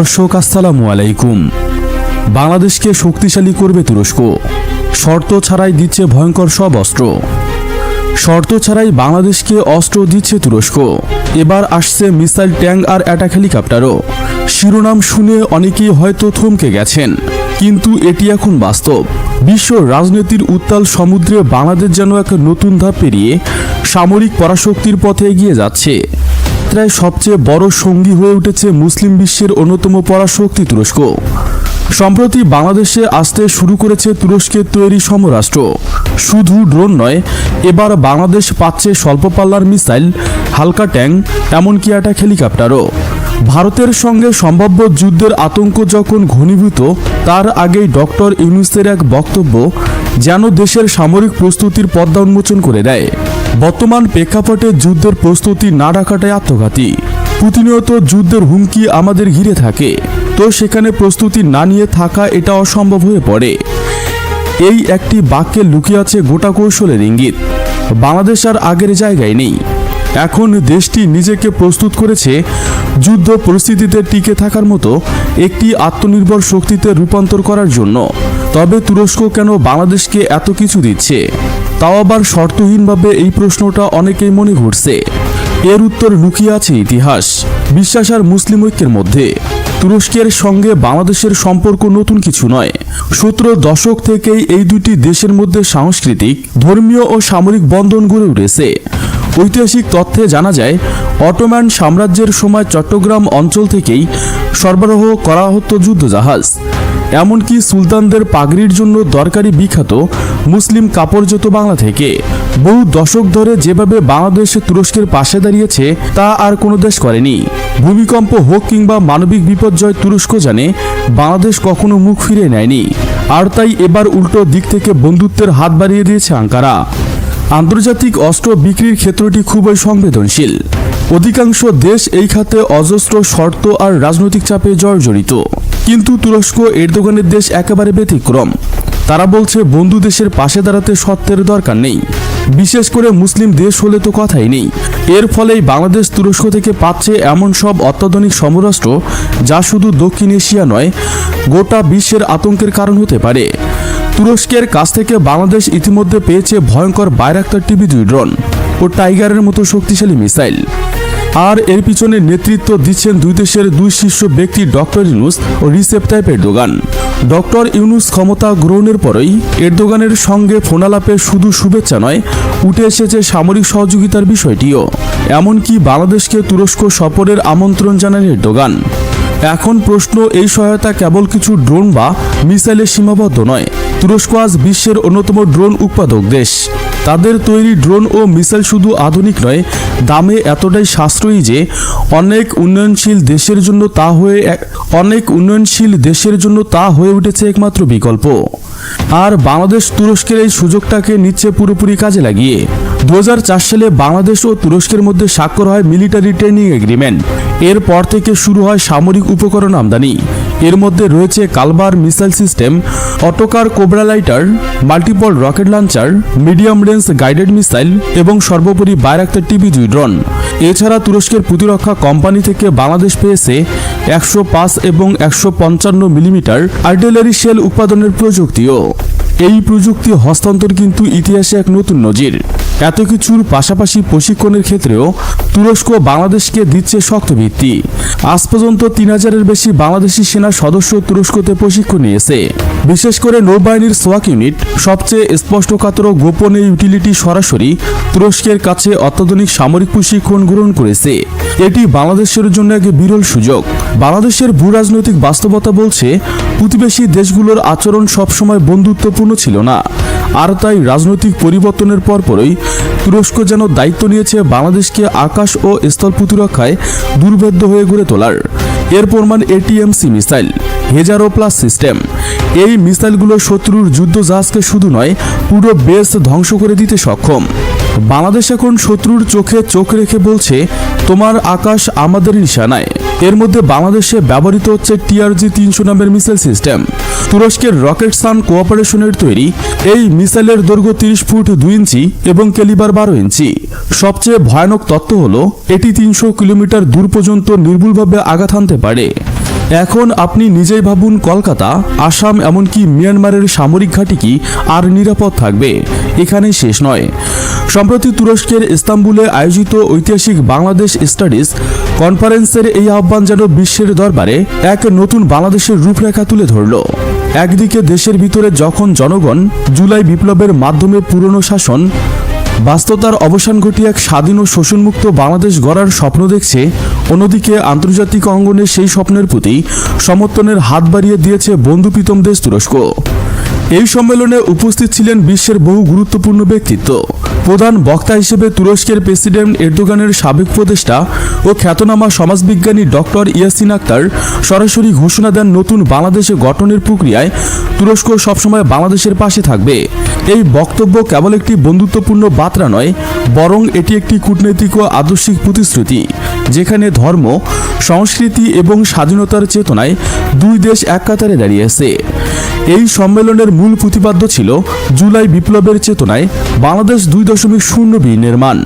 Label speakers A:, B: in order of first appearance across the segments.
A: দর্শক, আসসালামু আলাইকুম। বাংলাদেশকে শক্তিশালী করবে তুরস্ক। শর্ত ছাড়াই দিচ্ছে ভয়ঙ্কর সব অস্ত্র। শর্ত ছাড়াই বাংলাদেশকে অস্ত্র দিচ্ছে তুরস্ক। এবার আসছে মিসাইল ট্যাঙ্ক আর অ্যাটাক হেলিকপ্টারও। শিরোনাম শুনে অনেকেই হয়তো থমকে গেছেন। কিন্তু এটি এখন বাস্তব। বিশ্ব রাজনীতির উত্তাল সমুদ্রে বাংলাদেশ যেন এক নতুন ধাপ পেরিয়ে সামরিক পরাশক্তির পথে এগিয়ে যাচ্ছে। যাত্রায় সবচেয়ে বড় সঙ্গী হয়ে উঠেছে মুসলিম বিশ্বের অন্যতম পরাশক্তি তুরস্ক। সম্প্রতি বাংলাদেশে আসতে শুরু করেছে তুরস্কের তৈরি সমরাষ্ট্র। শুধু ড্রোন নয়, এবার বাংলাদেশ পাচ্ছে স্বল্প পাল্লার মিসাইল, হালকা ট্যাঙ্ক, এমনকি একটা হেলিকপ্টারও। ভারতের সঙ্গে সম্ভাব্য যুদ্ধের আতঙ্ক যখন ঘনীভূত, তার আগেই ডক্টর ইউনুসের এক বক্তব্য যেন দেশের সামরিক প্রস্তুতির পদ্মা উন্মোচন করে দেয়। বর্তমান প্রেক্ষাপটে যুদ্ধের প্রস্তুতি না রাখাটাই আত্মঘাতী। প্রতিনিয়ত যুদ্ধের হুমকি আমাদের ঘিরে থাকে, তো সেখানে প্রস্তুতি না নিয়ে থাকা এটা অসম্ভব হয়ে পড়ে। এই একটি বাক্যে লুকিয়ে আছে গোটা কৌশলের ইঙ্গিত। বাংলাদেশ আর আগের জায়গায় নেই। এখন দেশটি নিজেকে প্রস্তুত করেছে যুদ্ধ পরিস্থিতিতে টিকে থাকার মতো একটি আত্মনির্ভর শক্তিতে রূপান্তর করার জন্য। তবে তুরস্ক কেন বাংলাদেশকে এত কিছু দিচ্ছে? তাও আবার শর্তহীনভাবে এই প্রশ্নটা অনেকেই মনে ঘুরছে এর উত্তর লুকিয়ে আছে ইতিহাস, বিশ্বাস আর মুসলিম ঐক্যের মধ্যে। তুরস্কের সঙ্গে বাংলাদেশের সম্পর্ক নতুন কিছু নয়। সতেরো দশক থেকেই এই দুটি দেশের মধ্যে সাংস্কৃতিক, ধর্মীয় ও সামরিক বন্ধন গড়ে উঠেছে। ঐতিহাসিক তথ্যে জানা যায়, অটোম্যান সাম্রাজ্যের সময় চট্টগ্রাম অঞ্চল থেকেই সরবরাহ করা হতো যুদ্ধজাহাজ। এমনকি সুলতানদের পাগড়ির জন্য দরকারি বিখ্যাত মুসলিম কাপড় যেত বাংলা থেকে। বহু দশক ধরে যেভাবে বাংলাদেশ তুরস্কের পাশে দাঁড়িয়েছে, তা আর কোনো দেশ করেনি। ভূমিকম্প হোক কিংবা মানবিক বিপর্যয় তুরস্ক জানে, বাংলাদেশ কখনো মুখ ফিরে নেয়নি। আর তাই এবার উল্টো দিক থেকে বন্ধুত্বের হাত বাড়িয়ে দিয়েছে আঙ্কারা। আন্তর্জাতিক অস্ত্র বিক্রির ক্ষেত্রটি খুবই সংবেদনশীল। অধিকাংশ দেশ এই খাতে অজস্র শর্ত আর রাজনৈতিক চাপে জর্জরিত। কিন্তু তুরস্ক, এরদোগানের দেশ একেবারে ব্যতিক্রম। তারা বলছে, বন্ধু দেশের পাশে দাঁড়াতে সত্যের দরকার নেই। বিশেষ করে মুসলিম দেশ হলে তো কথাই নেই। এর ফলেই বাংলাদেশ তুরস্ক থেকে পাচ্ছে এমন সব অত্যাধুনিক সমরাষ্ট্র, যা শুধু দক্ষিণ এশিয়া নয়, গোটা বিশ্বের আতঙ্কের কারণ হতে পারে। তুরস্কের কাছ থেকে বাংলাদেশ ইতিমধ্যে পেয়েছে ভয়ঙ্কর বাইরাক্তার টিভি দুই ড্রোন ও টাইগারের মতো শক্তিশালী মিসাইল। আর এর পিছনে নেতৃত্ব দিচ্ছেন দুই দেশের দুই শীর্ষ ব্যক্তি ডক্টর ইউনুস ও Recep Tayyip Erdogan. Doctor Yunus ক্ষমতা গ্রহণের পরেই এরদোগানের সঙ্গে ফোনালাপে শুধু শুভেচ্ছা নয়, উঠে এসেছে সামরিক সহযোগিতার বিষয়টিও। এমনকি বাংলাদেশকে তুরস্ক সফরের আমন্ত্রণ জানান এরদোগান। এখন প্রশ্ন, এই সহায়তা কেবল কিছু ড্রোন বা মিসাইলের সীমাবদ্ধ নয় তুরস্ক আজ বিশ্বের অন্যতম ড্রোন উৎপাদক দেশ। তাদের তৈরি ড্রোন ও মিসাইল শুধু আধুনিক নয়, দামে এতটাই সাশ্রয়ী যে অনেক উন্নয়নশীল দেশের জন্য তা হয়ে অনেক উন্নয়নশীল দেশের জন্য তা হয়ে উঠেছে একমাত্র বিকল্প। আর বাংলাদেশ তুরস্কের এই সুযোগটাকে নিচ্ছে পুরোপুরি কাজে লাগিয়ে। দু হাজার চার সালে বাংলাদেশ ও তুরস্কের মধ্যে স্বাক্ষর হয় মিলিটারি ট্রেনিং এগ্রিমেন্ট। এরপর থেকে শুরু হয় সামরিক উপকরণ আমদানি। এর মধ্যে রয়েছে কালবার missile system, Otokar Cobra lighter, multiple rocket launcher, medium range guided missile এবং সর্বোপরি বাইরাক্তার টিভি দুই ড্রোন। এছাড়া তুরস্কের প্রতিরক্ষা কোম্পানি থেকে বাংলাদেশ পেয়েছে একশো পাঁচ এবং একশো পঞ্চান্ন মিলিমিটার আর্টিলারি শেল উৎপাদনের প্রযুক্তিও। এই প্রযুক্তি হস্তান্তর কিন্তু ইতিহাসে এক নতুন নজির। এত কিছুর পাশাপাশি প্রশিক্ষণের ক্ষেত্রেও তুরস্ক বাংলাদেশকে দিচ্ছে শক্ত ভিত্তি আজ পর্যন্ত তিন হাজারের বেশি বাংলাদেশি সেনা সদস্য তুরস্কতে প্রশিক্ষণ নিয়েছে। বিশেষ করে নৌবাহিনীর সোয়াক ইউনিট, সবচেয়ে স্পষ্টকাতর গোপন ইউটিলিটি সরাসরি তুরস্কের কাছে অত্যাধুনিক সামরিক প্রশিক্ষণ গ্রহণ করেছে। এটি বাংলাদেশের জন্য এক বিরল সুযোগ। বাংলাদেশের ভূ রাজনৈতিক বাস্তবতা বলছে, প্রতিবেশী দেশগুলোর আচরণ সবসময় বন্ধুত্বপূর্ণ ছিল না। আর তাই রাজনৈতিক পরিবর্তনের পরপরই তুরস্ক যেন দায়িত্ব নিয়েছে বাংলাদেশকে আকাশ ও স্থল প্রতিরক্ষায় দুর্ভেদ্য হয়ে গড়ে তোলার। এর প্রমাণ এটিএমসি মিসাইল, হেজারো প্লাস সিস্টেম। এই মিসাইলগুলো শত্রুর যুদ্ধ জাহাজকে শুধু নয়, পুরো বেস ধ্বংস করে দিতে সক্ষম। বাংলাদেশ এখন শত্রুর চোখে চোখ রেখে বলছে, তোমার আকাশ আমাদের নিশানায়। এর মধ্যে বাংলাদেশে ব্যবহৃত হচ্ছে টিআরজি তিনশো নামের মিসাইল সিস্টেম। তুরস্কের রকেট সান কোঅপারেশনের তৈরি এই মিসাইলের দৈর্ঘ্য তিরিশ ফুট দুই ইঞ্চি এবং কেলিবার বারো ইঞ্চি। সবচেয়ে ভয়ানক তত্ত্ব হল, এটি তিনশো কিলোমিটার দূর পর্যন্ত নির্ভুলভাবে আঘাত হানতে পারে। এখন আপনি নিজেই ভাবুন কলকাতা, আসাম, এমনকি মিয়ানমারের সামরিক ঘাঁটি কি আর নিরাপদ থাকবে, এখানেই শেষ নয়। সম্প্রতি তুরস্কের ইস্তাম্বুলে আয়োজিত ঐতিহাসিক বাংলাদেশ স্টাডিজ কনফারেন্সের এই আহ্বান যেন বিশ্বের দরবারে এক নতুন বাংলাদেশের রূপরেখা তুলে ধরল। একদিকে দেশের ভিতরে যখন জনগণ জুলাই বিপ্লবের মাধ্যমে পুরনো শাসন বাস্তবতার অবসান ঘটিয়ে এক স্বাধীন ও শোষণমুক্ত বাংলাদেশ গড়ার স্বপ্ন দেখছে অন্যদিকে আন্তর্জাতিক অঙ্গনে সেই স্বপ্নের প্রতি সমর্থনের হাত বাড়িয়ে দিয়েছে বন্ধুপ্রীতম দেশ তুরস্ক। এই সম্মেলনে উপস্থিত ছিলেন বিশ্বের বহু গুরুত্বপূর্ণ ব্যক্তিত্ব। প্রধান বক্তা হিসেবে তুরস্কের প্রেসিডেন্ট এরদোগানের সাবেক উপদেষ্টা ও খ্যাতনামা সমাজবিজ্ঞানী ডক্টর ইয়াসিন আক্তার সরাসরি ঘোষণা দেন নতুন বাংলাদেশে গঠনের প্রক্রিয়ায় তুরস্ক সবসময় বাংলাদেশের পাশে থাকবে। এই বক্তব্য কেবল একটি বন্ধুত্বপূর্ণ বার্তা নয়, বরং এটি একটি কূটনৈতিক ও আদর্শিক প্রতিশ্রুতি, যেখানে ধর্ম, সংস্কৃতি এবং স্বাধীনতার চেতনায় দুই দেশ এক কাতারে দাঁড়িয়েছে এই সম্মেলনের মূল প্রতিপাদ্য ছিল জুলাই বিপ্লবের চেতনায় বাংলাদেশ দুই দশমিক শূন্য বি নির্মাণ।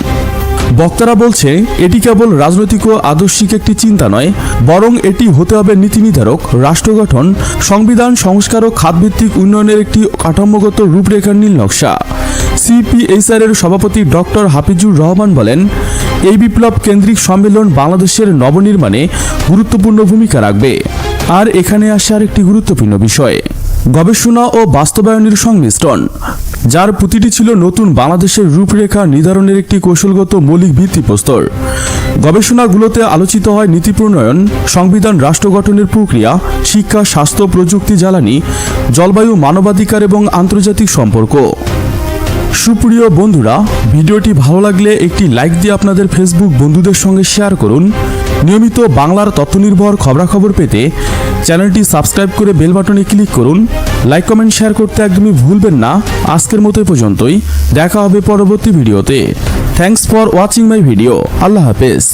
A: বক্তারা বলছে, এটি কেবল রাজনৈতিক ও আদর্শিক একটি চিন্তা নয়, বরং এটি হতে হবে নীতি নির্ধারক রাষ্ট্র গঠন, সংবিধান সংস্কার ও খাতভিত্তিক উন্নয়নের একটি কাঠামোগত রূপরেখার নীল নকশা। সিপিএইচআর এর সভাপতি ডক্টর হাফিজুর রহমান বলেন, এই বিপ্লব কেন্দ্রিক সম্মেলন বাংলাদেশের নবনির্মাণে গুরুত্বপূর্ণ ভূমিকা রাখবে। আর এখানে আসার একটি গুরুত্বপূর্ণ বিষয়। গবেষণা ও বাস্তবায়নের সংমিশ্রণ, যার প্রতিটি ছিল নতুন বাংলাদেশের রূপরেখা নির্ধারণের একটি কৌশলগত মৌলিক ভিত্তিপ্রস্তর গবেষণাগুলোতে আলোচিত হয় নীতি প্রণয়ন, সংবিধান রাষ্ট্র গঠনের প্রক্রিয়া, শিক্ষা, স্বাস্থ্য, প্রযুক্তি, জ্বালানি, জলবায়ু, মানবাধিকার এবং আন্তর্জাতিক সম্পর্ক। সুপ্রিয় বন্ধুরা, ভিডিওটি ভালো লাগলে একটি লাইক দিয়ে আপনাদের ফেসবুক বন্ধুদের সঙ্গে শেয়ার করুন। নিয়মিত বাংলার তথ্যনির্ভর খবরাখবর পেতে চ্যানেলটি সাবস্ক্রাইব করে বেল বাটনে ক্লিক করুন। লাইক, কমেন্ট, শেয়ার করতে একদমই ভুলবেন না। আজকের মতো পর্যন্তই। দেখা হবে পরবর্তী ভিডিওতে। Thanks for watching my video আল্লাহ হাফেজ।